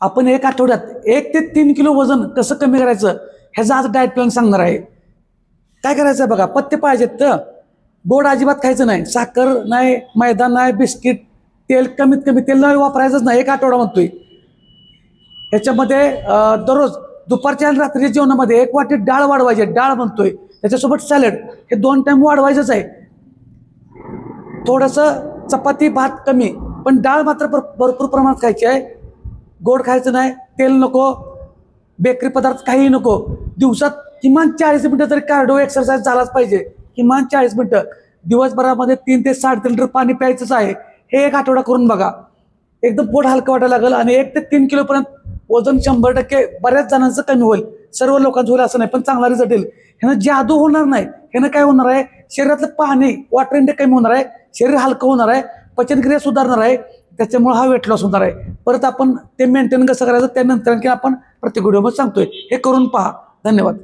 आपण एक आठवड्यात एक ते तीन किलो वजन कसं कमी करायचं? ह्याचा आज डाएट प्लॅन सांगणार आहे. काय करायचं आहे बघा पत्ते पाहिजेत तर. गोड अजिबात खायचं नाही. साखर नाही मैदा नाही बिस्किट तेल कमीत कमी तेल नाही वापरायचंच नाही. एक आठवडा म्हणतोय. ह्याच्यामध्ये दररोज दुपारच्या आणि रात्रीच्या जेवणामध्ये एक वाटी डाळ वाढवायची. आहे, डाळ म्हणतोय. त्याच्यासोबत सॅलड. हे दोन टाईम वाढवायचंच आहे. थोडंसं चपाती भात कमी. पण डाळ मात्र भरपूर प्रमाणात खायची आहे. गोड खायचं नाही तेल नको बेकरी पदार्थ काहीही नको. दिवसात किमान चाळीस मिनटं तरी कार्डो एक्सरसाइज झालाच पाहिजे. किमान चाळीस मिनटं. दिवसभरामध्ये तीन ते साडेतीन लिटर पाणी प्यायचंच आहे. हे एक आठवडा करून बघा. एकदम पोट हलकं वाटायला लागेल आणि एक ते तीन किलोपर्यंत वजन शंभर टक्के बऱ्याच जणांचं कमी होईल. सर्व लोकांचं होईल असं नाही पण चांगला रिझल्ट येईल. ह्यानं जादू होणार नाही. ह्यानं काय होणार आहे? शरीरातलं पाणी वॉटर इंटेक कमी होणार आहे शरीर हलकं होणार आहे पचनक्रिया सुधारणार आहे त्याच्यामुळे हा वेट लॉस होणार आहे. परत आपण ते मेंटेन कसं करायचं त्यानंतर आणखी आपण प्रत्येक व्हिडिओमध्ये सांगतोय. हे करून पहा. धन्यवाद.